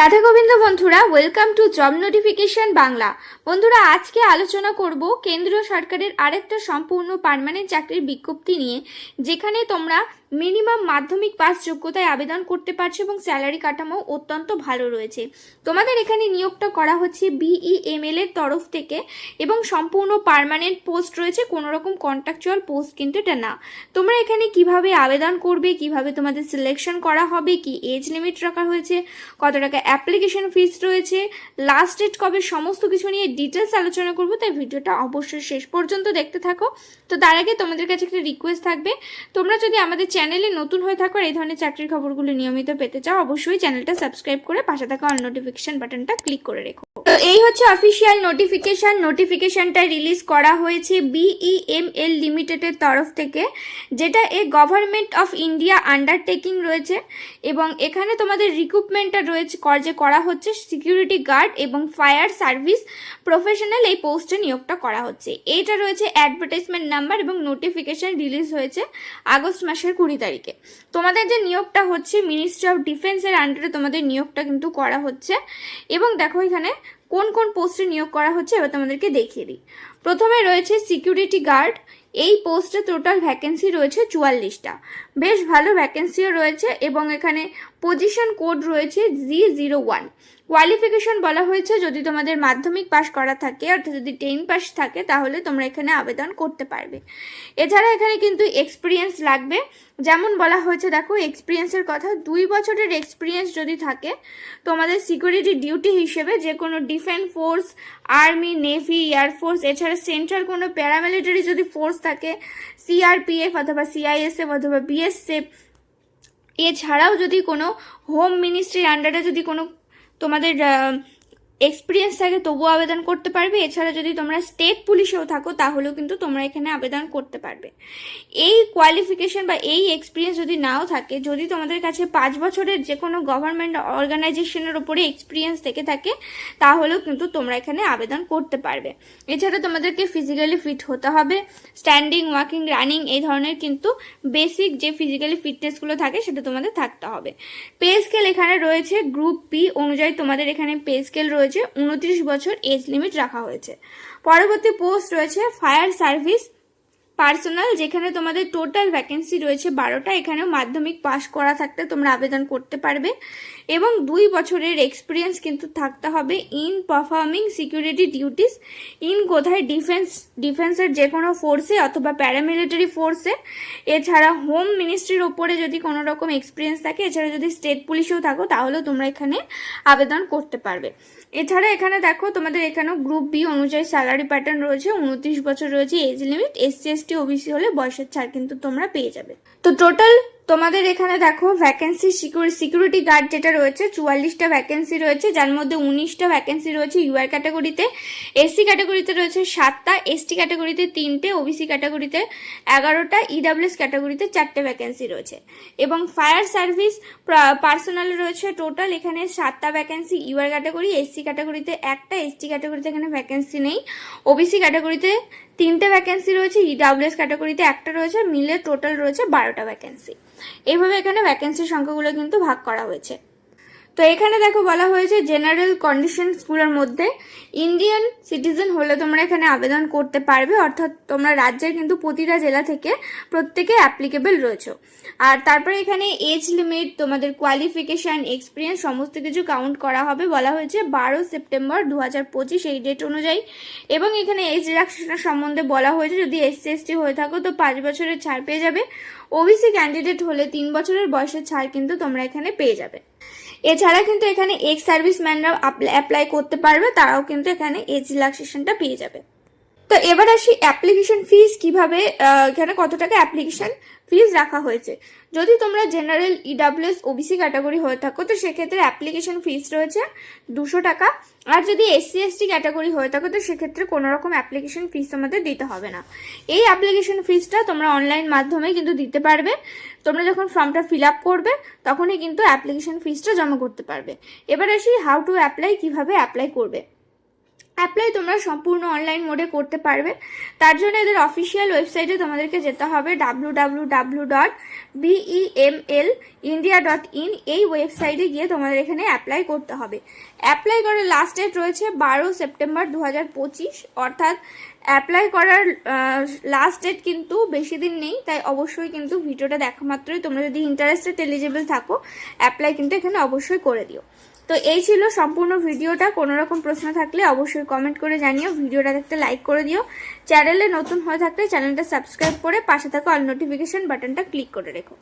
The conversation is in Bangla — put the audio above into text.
রাধা গোবিন্দ বন্ধুরা welcome to job notification Bangla. বন্ধুরা, আজকে আলোচনা করব কেন্দ্রীয় সরকারের আরেকটা সম্পূর্ণ পারমানেন্ট চাকরির বিজ্ঞপ্তি নিয়ে, যেখানে তোমরা মিনিমাম মাধ্যমিক পাস যোগ্যতায় আবেদন করতে পারছ এবং স্যালারি কাঠামো অত্যন্ত ভালো রয়েছে। তোমাদের এখানে নিয়োগটা করা হচ্ছে বিইএমএল এর তরফ থেকে এবং সম্পূর্ণ পারমানেন্ট পোস্ট রয়েছে, কোনো রকম কন্ট্রাকচুয়াল পোস্ট কিন্তু এটা না। তোমরা এখানে কীভাবে আবেদন করবে, কীভাবে তোমাদের সিলেকশন করা হবে, কি এজ লিমিট রাখা হয়েছে, কত টাকা অ্যাপ্লিকেশন ফিস রয়েছে। লাস্ট ডেট কবে সমস্ত কিছু নিয়ে ডিটেলস আলোচনা করব, তাই ভিডিওটা অবশ্যই শেষ পর্যন্ত দেখতে থাকো। তো তার আগে তোমাদের কাছে একটা রিকোয়েস্ট থাকবে, তোমরা যদি আমাদের চ্যানেলে নতুন হয়ে থাকো এই ধরনের চাকরির খবরগুলো নিয়মিত পেতে চাও, অবশ্যই চ্যানেলটা সাবস্ক্রাইব করে পাশে থাকা অল নোটিফিকেশন বাটনটা ক্লিক করে রেখো। এই হচ্ছে অফিসিয়াল নোটিফিকেশন নোটিফিকেশনটা রিলিজ করা হয়েছে বিইএমএল লিমিটেডের তরফ থেকে, যেটা a government of India undertaking রয়েছে এবং এখানে তোমাদের রিক্রুটমেন্টটা রয়েছে যে করা হচ্ছে সিকিউরিটি গার্ড এবং ফায়ার সার্ভিস প্রফেশনাল এই পোস্টে নিয়োগটা করা হচ্ছে। এইটা রয়েছে অ্যাডভার্টাইজমেন্ট নাম্বার এবং নোটিফিকেশন রিলিজ হয়েছে আগস্ট মাসের কুড়ি তারিখে। তোমাদের যে নিয়োগটা হচ্ছে মিনিস্ট্রি অফ ডিফেন্সের আন্ডারে তোমাদের নিয়োগটা কিন্তু করা হচ্ছে। এবং দেখো এখানে কোন কোন পোস্টে নিয়োগ করা হচ্ছে এবার তোমাদেরকে দেখিয়ে দিই। প্রথমে রয়েছে সিকিউরিটি গার্ড এই পোস্টে টোটাল ভ্যাকেন্সি রয়েছে চুয়াল্লিশটা। বেশ ভালো ভ্যাকেন্সিও রয়েছে এবং এখানে পজিশন কোড রয়েছে জি জিরো ওয়ান কোয়ালিফিকেশন বলা হয়েছে যদি তোমাদের মাধ্যমিক পাস করা থাকে অর্থাৎ যদি টেন পাস থাকে তাহলে তোমরা এখানে আবেদন করতে পারবে। এছাড়া এখানে কিন্তু এক্সপিরিয়েন্স লাগবে। যেমন বলা হয়েছে, দেখো এক্সপিরিয়েন্সের কথা, দুই বছরের এক্সপিরিয়েন্স যদি থাকে, তোমাদের সিকিউরিটি ডিউটি হিসেবে যে কোনো defence force army navy air force এছাড়া সেন্ট্রাল কোনো প্যারামিলিটারি যদি ফোর্স থাকে সিআরপিএফ অথবা সিআইএসএফ অথবা বিএসএফ এছাড়াও যদি কোনো হোম মিনিস্ট্রির আন্ডারে যদি কোনো তোমাদের এক্সপিরিয়েন্স থাকে, তবুও আবেদন করতে পারবে। এছাড়া যদি তোমরা স্টেট পুলিশেও থাকো, তাহলেও কিন্তু তোমরা এখানে আবেদন করতে পারবে। এই কোয়ালিফিকেশন বা এই এক্সপিরিয়েন্স যদি নাও থাকে, যদি তোমাদের কাছে পাঁচ বছরের যে কোনো গভর্নমেন্ট অর্গানাইজেশনের ওপরে এক্সপিরিয়েন্স থেকে থাকে, তাহলেও কিন্তু তোমরা এখানে আবেদন করতে পারবে। এছাড়া তোমাদেরকে ফিজিক্যালি ফিট হতে হবে। স্ট্যান্ডিং ওয়াকিং রানিং এই ধরনের কিন্তু বেসিক যে ফিজিক্যালি ফিটনেসগুলো থাকে, সেটা তোমাদের থাকতে হবে। পে স্কেল এখানে রয়েছে গ্রুপ পি অনুযায়ী তোমাদের এখানে পে স্কেল রয়েছে। উনত্রিশ বছর এজ লিমিট রাখা হয়েছে। পরবর্তী পোস্ট রয়েছে ফায়ার সার্ভিস পার্সোনাল যেখানে তোমাদের টোটাল ভ্যাকেন্সি রয়েছে বারোটা, এখানেও মাধ্যমিক পাস করা থাকতে তোমরা আবেদন করতে পারবে। এবং দুই বছরের এক্সপিরিয়েন্স কিন্তু থাকতে হবে in performing security duties in কোথায় ডিফেন্স ডিফেন্সের যে কোনো ফোর্সে অথবা প্যারামিলিটারি ফোর্সে এছাড়া হোম মিনিস্ট্রির ওপরে যদি কোনো রকম এক্সপিরিয়েন্স থাকে, এছাড়া যদি স্টেট পুলিশেও থাকো তাহলেও তোমরা এখানে আবেদন করতে পারবে। এছাড়া এখানে দেখো, তোমাদের এখানেও গ্রুপ বি অনুযায়ী স্যালারি প্যাটার্ন রয়েছে, উনত্রিশ বছর রয়েছে এজ লিমিট এসসি ওবিসি হলে বয়সের ছাড় কিন্তু তোমরা পেয়ে যাবে তো টোটাল তোমাদের এখানে দেখো ভ্যাকেন্সি সিকিউরিটি গার্ড যেটা রয়েছে, চুয়াল্লিশটা ভ্যাকেন্সি রয়েছে, যার মধ্যে উনিশটা ভ্যাকেন্সি রয়েছে ইউআর ক্যাটাগরিতে এসসি ক্যাটাগরিতে রয়েছে সাতটা এসটি ক্যাটাগরিতে তিনটে ওবিসি ক্যাটাগরিতে এগারোটা ইডাব্লিউএস ক্যাটাগরিতে চারটে ভ্যাকেন্সি রয়েছে। এবং ফায়ার সার্ভিস পার্সোনাল রয়েছে টোটাল এখানে সাতটা ভ্যাকেন্সি ইউআর ক্যাটাগরি এসসি ক্যাটাগরিতে একটা এসটি ক্যাটাগরিতে এখানে ভ্যাকেন্সি নেই। ওবিসি ক্যাটাগরিতে তিনটে ভ্যাকেন্সি রয়েছে ইডাব্লিউএস ক্যাটাগরিতে একটা রয়েছে, মিলে টোটাল রয়েছে বারোটা ভ্যাকেন্সি এইভাবে এখানে ভ্যাকেন্সির সংখ্যাগুলো কিন্তু ভাগ করা হয়েছে। তো এখানে দেখো বলা হয়েছে জেনারেল কন্ডিশনসগুলোর মধ্যে ইন্ডিয়ান সিটিজেন হলে তোমরা এখানে আবেদন করতে পারবে, অর্থাৎ তোমরা রাজ্যের কিন্তু প্রতিটা জেলা থেকে প্রত্যেকে অ্যাপ্লিকেবল রয়েছে। আর তারপরে এখানে এজ লিমিট তোমাদের কোয়ালিফিকেশান এক্সপিরিয়েন্স সমস্ত কিছু কাউন্ট করা হবে। বলা হয়েছে বারো সেপ্টেম্বর দু হাজার পঁচিশ এই ডেট অনুযায়ী। এবং এখানে এজ রিডাকশনের সম্বন্ধে বলা হয়েছে, যদি এসসি এসটি হয়ে থাকো তো পাঁচ বছরের ছাড় পেয়ে যাবে। ওবিসি ক্যান্ডিডেট হলে তিন বছরের বয়সের ছাড় কিন্তু তোমরা এখানে পেয়ে যাবে। এছাড়া কিন্তু এখানে এক্স সার্ভিস সার্ভিসম্যানরা অ্যাপ্লাই করতে পারবে, তারাও কিন্তু এখানে এজ রিল্যাক্সেশনটা পেয়ে যাবে। তো এবার আসি অ্যাপ্লিকেশন ফিস কীভাবে এখানে কত টাকা অ্যাপ্লিকেশন ফিজ রাখা হয়েছে। যদি তোমরা জেনারেল ইডাব্লিউএস ওবিসি ক্যাটাগরি হয়ে থাকো, তো সেক্ষেত্রে অ্যাপ্লিকেশন ফিস রয়েছে দুশো টাকা। আর যদি এসসি এসটি ক্যাটাগরি হয়ে থাকো, তো সেক্ষেত্রে কোনো রকম অ্যাপ্লিকেশন ফিস তোমাদের দিতে হবে না। এই অ্যাপ্লিকেশন ফিসটা তোমরা অনলাইন মাধ্যমে কিন্তু দিতে পারবে। তোমরা যখন ফর্মটা ফিল আপ করবে, তখনই কিন্তু অ্যাপ্লিকেশন ফিসটা জমা করতে পারবে। এবার আসি হাউ টু অ্যাপ্লাই কীভাবে অ্যাপ্লাই করবে। অ্যাপ্লাই তোমরা সম্পূর্ণ অনলাইন মোডে করতে পারবে। তার জন্য এদের অফিসিয়াল ওয়েবসাইটে তোমাদেরকে যেতে হবে W W dot India dot in এই ওয়েবসাইটে গিয়ে তোমাদের এখানে অ্যাপ্লাই করতে হবে। অ্যাপ্লাই করার লাস্ট ডেট রয়েছে বারো সেপ্টেম্বর দু হাজার পঁচিশ। অর্থাৎ অ্যাপ্লাই করার লাস্ট ডেট কিন্তু বেশি দিন নেই, তাই অবশ্যই কিন্তু ভিডিওটা দেখা মাত্রই। তোমরা যদি ইন্টারেস্টেড এলিজিবল থাকো অ্যাপ্লাই কিন্তু এখানে অবশ্যই করে দিও। তো এই ছিল সম্পূর্ণ ভিডিওটা। কোনো রকম প্রশ্ন থাকলে অবশ্যই কমেন্ট করে জানিও। ভিডিওটা দেখতে লাইক করে দিও। চ্যানেলে নতুন হয়ে থাকলে চ্যানেলটা সাবস্ক্রাইব করে পাশে থাকা অল নোটিফিকেশান বাটনটা ক্লিক করে রেখো।